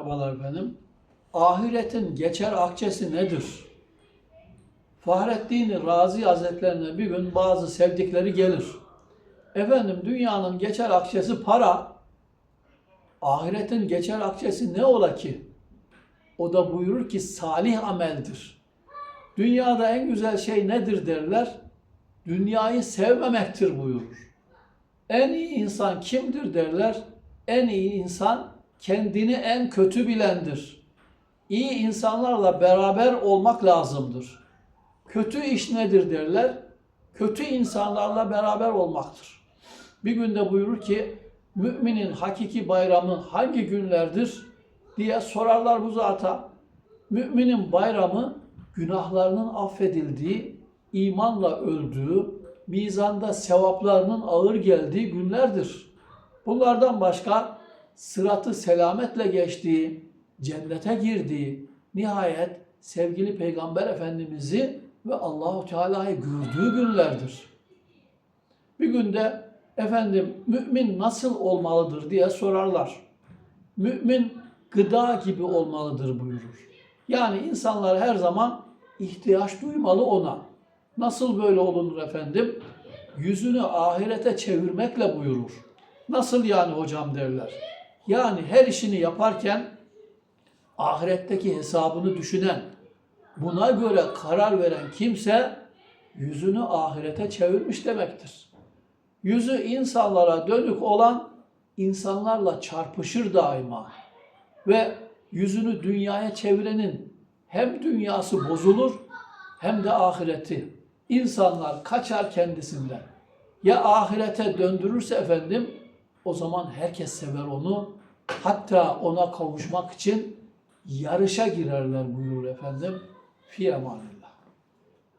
Merhabalar efendim. Ahiretin geçer akçesi nedir? Fahrettin Razi Hazretlerine bir gün bazı sevdikleri gelir. Efendim dünyanın geçer akçesi para, ahiretin geçer akçesi ne ola ki? O da buyurur ki salih ameldir. Dünyada en güzel şey nedir derler? Dünyayı sevmemektir buyurur. En iyi insan kimdir derler? En iyi insan kendini en kötü bilendir. İyi insanlarla beraber olmak lazımdır. Kötü iş nedir derler? Kötü insanlarla beraber olmaktır. Bir günde buyurur ki müminin hakiki bayramı hangi günlerdir diye sorarlar bu zata. Müminin bayramı günahlarının affedildiği, imanla öldüğü, mizanda sevaplarının ağır geldiği günlerdir. Bunlardan başka sıratı selametle geçtiği, cennete girdiği, nihayet sevgili Peygamber Efendimiz'i ve Allahu Teala'yı gördüğü günlerdir. Bir günde efendim mümin nasıl olmalıdır diye sorarlar. Mümin gıda gibi olmalıdır buyurur. Yani insanlar her zaman ihtiyaç duymalı ona. Nasıl böyle olunur efendim? Yüzünü ahirete çevirmekle buyurur. Nasıl yani hocam derler. Yani her işini yaparken ahiretteki hesabını düşünen, buna göre karar veren kimse yüzünü ahirete çevirmiş demektir. Yüzü insanlara dönük olan insanlarla çarpışır daima. Ve yüzünü dünyaya çevirenin hem dünyası bozulur hem de ahireti. İnsanlar kaçar kendisinden. Ya ahirete döndürürse efendim o zaman herkes sever onu. Hatta ona kavuşmak için yarışa girerler buyurur efendim. Fi emanillah.